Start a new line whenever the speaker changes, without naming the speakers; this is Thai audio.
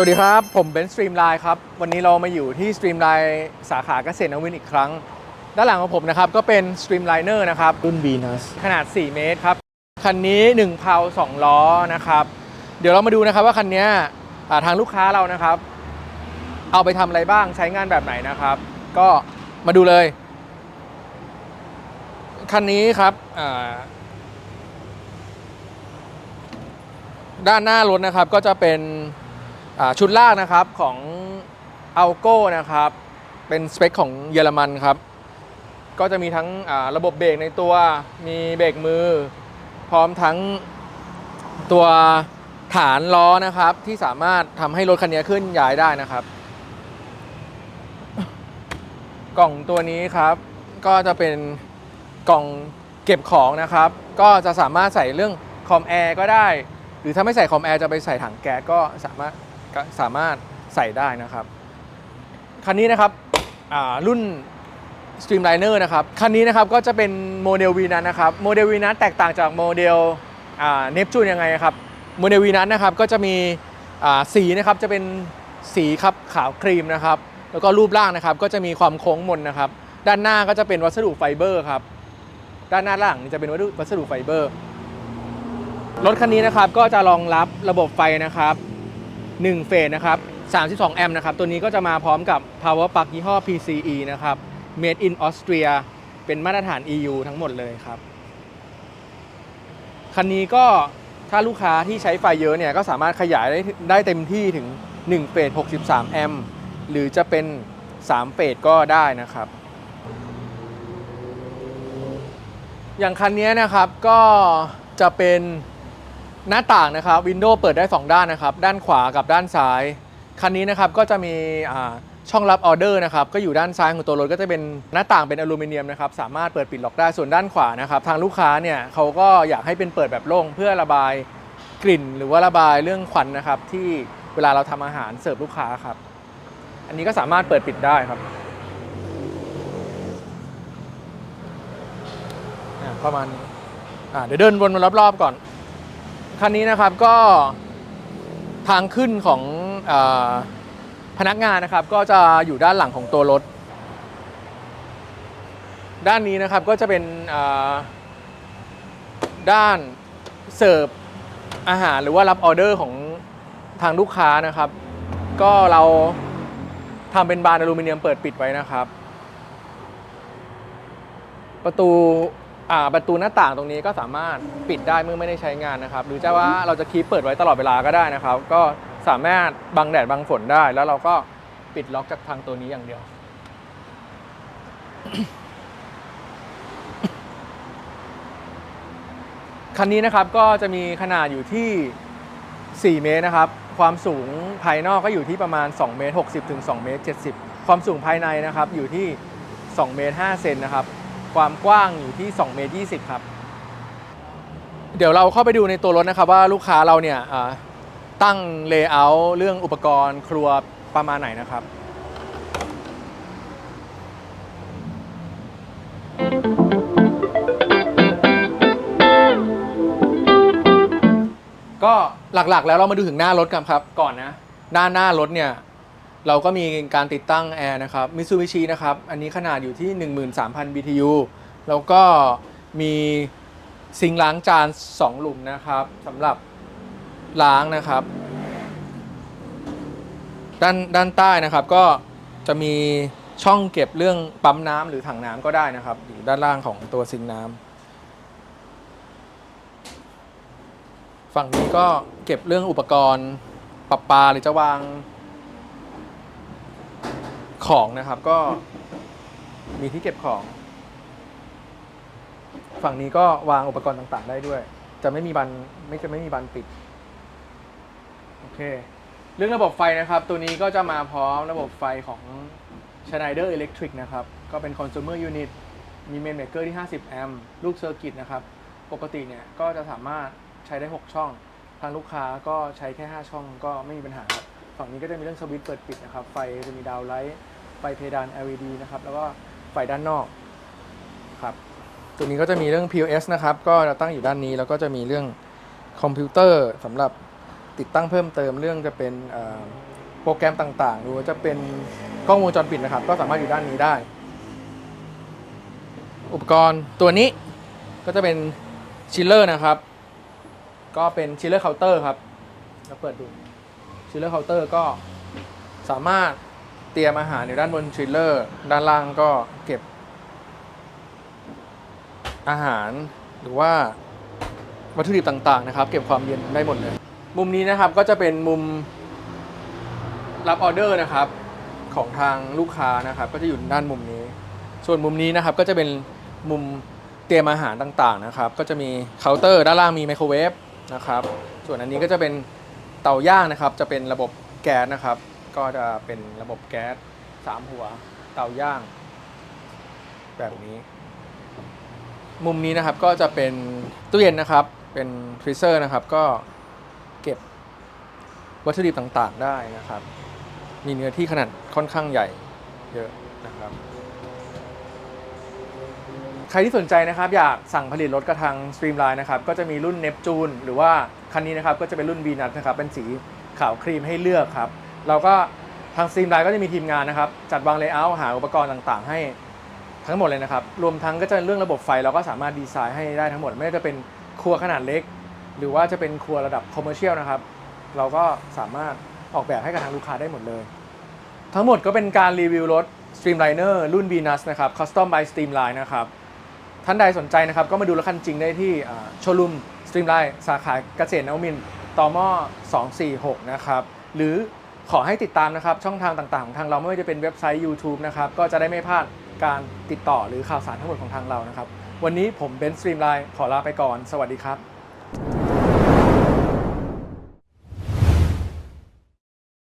สวัสดีครับ ผมเบนซ์สตรีมไลน์ครับ วันนี้เรามาอยู่ที่สตรีมไลน์สาขาเกษตรนวมินทร์อีกครั้ง ด้านหลังของผมนะครับ ก็เป็นสตรีมไลเนอร์นะครับ
รุ่น Venus
ขนาด 4 เมตรครับ คันนี้1เพา2ล้อนะครับ เดี๋ยวเรามาดูนะครับว่าคันเนี้ยอ่าทางลูกค้าเรานะครับ เอาไปทำอะไรบ้างใช้งานแบบไหนนะครับ ก็มาดูเลย คันนี้ครับอ่าด้านหน้ารถนะครับก็จะเป็นอ่า ชุดล่างนะครับของ a l g o นะครับเป็นสเปคของเยอรมันครับ ก็จะมีทั้งระบบเบรกในตัวมีเบรกมือ พร้อมทั้งตัวฐานล้อนะครับ ที่สามารถทำให้รถคันนี้ขึ้นย้ายได้นะครับ กล่องตัวนี้ครับ ก็จะเป็นกล่องเก็บของนะครับ ก็จะสามารถใส่เรื่องคอมแอร์ก็ได้ หรือถ้าไม่ใส่คอมแอร์จะไปใส่ถังแก๊สก็สามารถ ก็สามารถใส่ได้นะครับ คันนี้นะครับรุ่น Streamliner นะครับ คันนี้นะครับก็จะเป็นโมเดลวีนันะครับ โมเดลวีนัแตกต่างจากโมเดลเนปจูนยังไงครับ โมเดลวีนันะครับก็จะมีสีนะครับจะเป็นสีครับขาวครีมนะครับ แล้วก็รูปร่างนะครับ ก็จะมีความโค้งมนนะครับ ด้านหน้าก็จะเป็นวัสดุไฟเบอร์ครับ ด้านหน้าหลังจะเป็นวัสดุวัสดุไฟเบอร์ รถคันนี้นะครับก็จะรองรับระบบไฟนะครับ 1เฟสนะครับ 32 แอมป์นะครับ ตัวนี้ก็จะมาพร้อมกับ power plug ยี่ห้อ PCE นะครับ made in Austria เป็นมาตรฐาน EU ทั้งหมดเลยครับ คันนี้ก็ถ้าลูกค้าที่ใช้ไฟเยอะเนี่ย ก็สามารถขยายได้ได้เต็มที่ถึง 1 เฟส 63 แอมป์หรือจะเป็น 3 เฟสก็ได้นะครับ อย่างคันนี้นะครับก็จะเป็น หน้าต่างนะครับวินโดว์เปิดได้ 2 ด้านนะครับ ด้านขวากับด้านซ้าย คันนี้นะครับก็จะมีช่องรับออเดอร์นะครับก็อยู่ด้านซ้ายของตัวรถก็จะเป็นหน้าต่างเป็นอลูมิเนียมนะครับสามารถเปิดปิดล็อกได้ส่วนด้านขวานะครับทางลูกค้าเนี่ยเขาก็อยากให้เป็นเปิดแบบโล่งเพื่อระบายกลิ่น หรือว่าระบายเรื่องควันนะครับที่เวลาเราทำอาหารเสิร์ฟลูกค้าครับ อันนี้ก็สามารถเปิดปิดได้ครับประมาณเดี๋ยวเดินวนมารอบๆก่อน คันนี้นะครับก็ทางขึ้นของอพนักงานนะครับ ก็จะอยู่ด้านหลังของตัวรถ ด้านนี้นะครับก็จะเป็นด้านเสิร์ฟอาหารหรือว่ารับออเดอร์ของทางลูกค้านะครับ ก็เราทำเป็นบานอลูมิเนียมเปิดปิดไว้นะครับ ประตู ประตูหน้าต่างตรงนี้ก็สามารถปิดได้เมื่อไม่ได้ใช้งานนะครับ หรือจะว่าเราจะคีปเปิดไว้ตลอดเวลาก็ได้นะครับ ก็สามารถบังแดดบังฝนได้ แล้วเราก็ปิดล็อกจากทางตัวนี้อย่างเดียว คันนี้นะครับก็จะมีขนาดอยู่ที่ 4 เมตรนะครับ ความสูงภายนอกก็อยู่ที่ประมาณ 2 เมตร 60 ถึง 2 เมตร 70 ความสูงภายในนะครับอยู่ที่ 2 เมตร 5 เซนนะครับ ความกว้างอยู่ที่2เมตร20 ครับ เดี๋ยวเราเข้าไปดูในตัวรถนะครับว่าลูกค้าเราเนี่ยตั้งเลเยอร์เรื่องอุปกรณ์ครัวประมาณไหนนะครับก็หลักๆ แล้วเรามาดูถึงหน้ารถกันครับ ก่อนนะ หน้าหน้ารถเนี่ย เราก็มีการติดตั้งแอร์นะครับมิ t ูบิชินะครับ อันนี้ขนาดอยู่ที่ 13,000 BTU แล้วก็มีซิงล้างจาน 2 หลุมนะครับสำหรับล้างนะครับ ด้านด้านใต้นะครับก็จะมีช่องเก็บเรื่องปั๊มน้ำหรือถังน้ำก็ได้นะครับ อยู่ด้านล่างของตัวซิงน้ำฝั่งนี้ก็เก็บเรื่องอุปกรณ์ปรับปลาหรือจะวาง ของนะครับก็มีที่เก็บของ ฝั่งนี้ก็วางอุปกรณ์ต่างๆ ได้ด้วย จะไม่มีบันไม่จะไม่มีบันปิดโอเค เรื่องระบบไฟนะครับ ตัวนี้ก็จะมาพร้อมระบบไฟของ Schneider Electric นะครับ ก็เป็น consumer unit มี main maker ที่ 50 แอมป์ลูกเซอร์กิตนะครับ ปกติเนี่ยก็จะสามารถใช้ได้ 6 ช่อง ทางลูกค้าก็ใช้แค่ 5 ช่องก็ไม่มีปัญหาครับ ฝั่งนี้ก็จะมีเรื่องสวิตช์เปิดปิดนะครับ ไฟจะมีดาวไลท์ไฟเพดาน LED นะครับ แล้วก็ไฟด้านนอกครับ ตัวนี้ก็จะมีเรื่อง POS นะครับ ก็จะตั้งอยู่ด้านนี้ แล้วก็จะมีเรื่องคอมพิวเตอร์สำหรับติดตั้งเพิ่มเติมเรื่องจะเป็นเอ่อรแกรมต่างๆ หรือว่าจะเป็นกล้องวงจรปิดนะครับ ก็สามารถอยู่ด้านนี้ได้ อุปกรณ์ตัวนี้ก็จะเป็นชิลเลอร์นะครับ ก็เป็นชิลเลอร์เคาน์เตอร์ครับเราเปิดดู ชิลเลอร์เคาน์เตอร์ก็สามารถเตรียมอาหารอยู่ด้านบนชิลเลอร์ด้านล่างก็เก็บ อาหารหรือว่าวัตถุดิบต่างๆนะครับ เก็บความเย็นได้หมดเลย มุมนี้นะครับก็จะเป็นมุมรับออเดอร์นะครับของทางลูกค้านะครับ ก็จะอยู่ด้านมุมนี้ ส่วนมุมนี้นะครับก็จะเป็นมุมเตรียมอาหารต่างๆนะครับ ก็จะมีเคาน์เตอร์ด้านล่างมีไมโครเวฟนะครับ ส่วนอันนี้ก็จะเป็น เตาย่างนะครับจะเป็นระบบแก๊สนะครับ ก็จะเป็นระบบแก๊สสามหัว เตาย่าง แบบนี้ มุมนี้นะครับก็จะเป็นตู้เย็นนะครับ เป็นฟรีเซอร์นะครับ ก็เก็บวัตถุดิบต่างๆได้นะครับ มีเนื้อที่ขนาดค่อนข้างใหญ่เยอะนะครับ ใครที่สนใจนะครับ อยากสั่งผลิตรถกระทาง Streamline นะครับ ก็จะมีรุ่น Neptune หรือว่า คันนี้นะครับก็จะเป็นรุ่น v n u t นะครับเป็นสีขาวครีมให้เลือกครับเราก็ทาง Streamline ก็จะมีทีมงานนะครับจัดวางเลเยอร์หาอุปกรณ์ต่างๆ ให้ทั้งหมดเลยนะครับรวมทั้งก็จะเรื่องระบบไฟเราก็สามารถดีไซน์ให้ได้ทั้งหมด ไม่ว่าจะเป็นครัวขนาดเล็ก หรือว่าจะเป็นครัวระดับคอมเมอร์เชียลนะครับเราก็สามารถออกแบบให้กับทางลูกค้าได้หมดเลย ทั้งหมดก็เป็นการรีวิวรถ Streamliner รุ่น Venus นะครับ Custom by Streamline นะครับ ท่านใดสนใจนะครับ ก็มาดูรถคันจริงได้ที่โชว์รูม สตรีมไลน์สาขาเกษตรนวมินต่อหม246 นะครับ หรือขอให้ติดตามนะครับ ช่องทางต่างๆของทางเราไม่ว่าจะเป็นเว็บไซต์ YouTube นะครับ ก็จะได้ไม่พลาดการติดต่อหรือข่าวสารทั้งหมดของทางเรานะครับ วันนี้ผมเบนซ์สตรีมไลน์ขอลาไปก่อน สวัสดีครับ